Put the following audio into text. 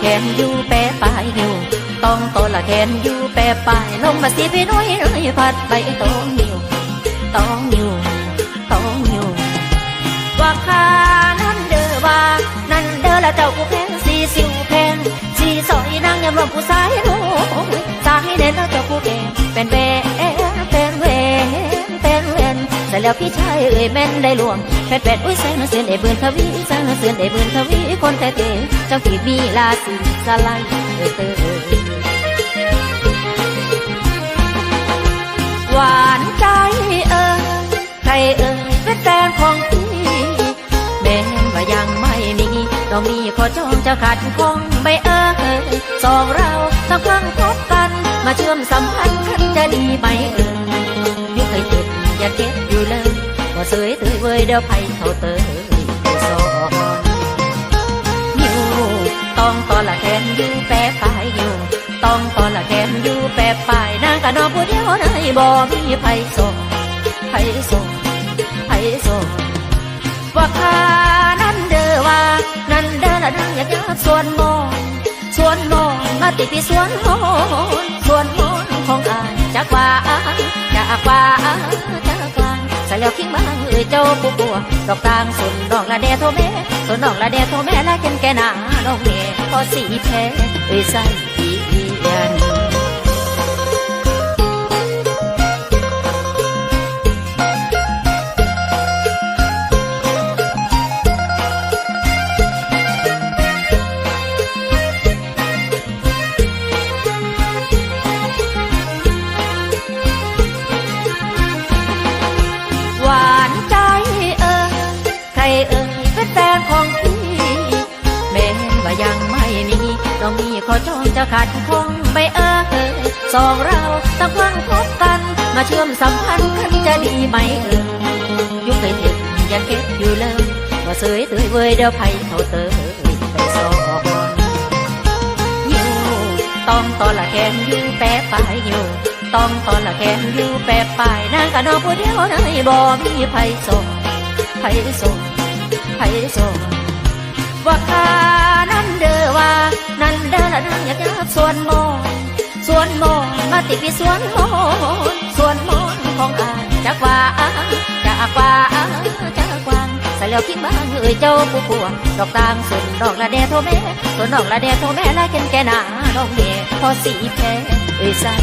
แขนอยู่แปะปลายหิวต้องตอละแขนอยู่แปะปลายลงมาสีพี่น้อยเอ้ยพัดไปต้องหิวต้องหิวต้องหิวว่าขานั้นเด้อว่า นั่นเด้อละเจ้ากูแพงสีสิวแพงสีสอยนางยำรวมผู้สายรู้สายเน้นแล้วเจ้ากูแพงเป็นแวเป็นเวนเป็นเวนแต่แล้วพี่ชายเอ้ยแม่นได้ลวง แพทย์แพทย์อุ้ยแสงเสือนได้เบือนทวีแสงเสือนได้เบือนทวีคนแต่เตเจ้าขีดมีลาสีสลายเออเตอหวานใจเอ่ยใครเอ่ยเป็นแฟนของพี่แม้ว่ายังไม่มีต้องมีขอจองจะขัดคงไปเอ่ยสองเราสักครั้งพบกัน มาเชื่อมสัมพันธ์กันจะดีไหมเอ่ย เสยเตยเว้ยเดี๋ยวไปเท่าเตยไปสอนอยู่ต้องตอนละแทนอยู่แปรปลายอยู่ต้องตอนละแทนอยู่แปรปลายนางกะนอผู้เดียวในบ่มีไผส่งไผส่งไผส่งว่าคานั่นเด้อว่า นั่นเด้อละนางอยากจะสวนมองสวนมองมาติดที่สวนโหนสวนโหนของอายจากว่าจากว่าจากว่าใส่แล้วคิงบ้าง เจ้าผู้ปัวดอกตางสุนดอกละแดโทแม่ส่วนดอกละแดโทแม่ละแก่นแก่นาดอกเม่พอสีแพ้เอ้ยใส่อีเอียน ต้องมีขอจองจะขัดคงไปเอ่ยสองเราตะครั้งพบกัน มาเชื่อมสัมพันธ์กันจะดีไหมเอ่ยยุคเคยเก็บยังเก็บอยู่เลยว่าเสยเตยเว้ยเดี๋ยวไผเขาเตยไปสอนอยู่ต้องตอนละแขนอยู่แปรปลายอยู่ต้องตอนละแขนอยู่แปรปลายนางกะนอผู้เดียวในบ่มีไผส่งไผส่งไผส่งว่าคา ติดที่สวนมนสวนมนของอาจากว่าจากว่าจากวางใส่แล้วคิดบ้างเอ่ยเจ้าผู้ปัวดอกตางส่วนดอกละแดโทแม่ส่วนดอกละแดโทแม่ละเก่นแกหนาดอกเม่พอสีแพ้เอ้ยใส่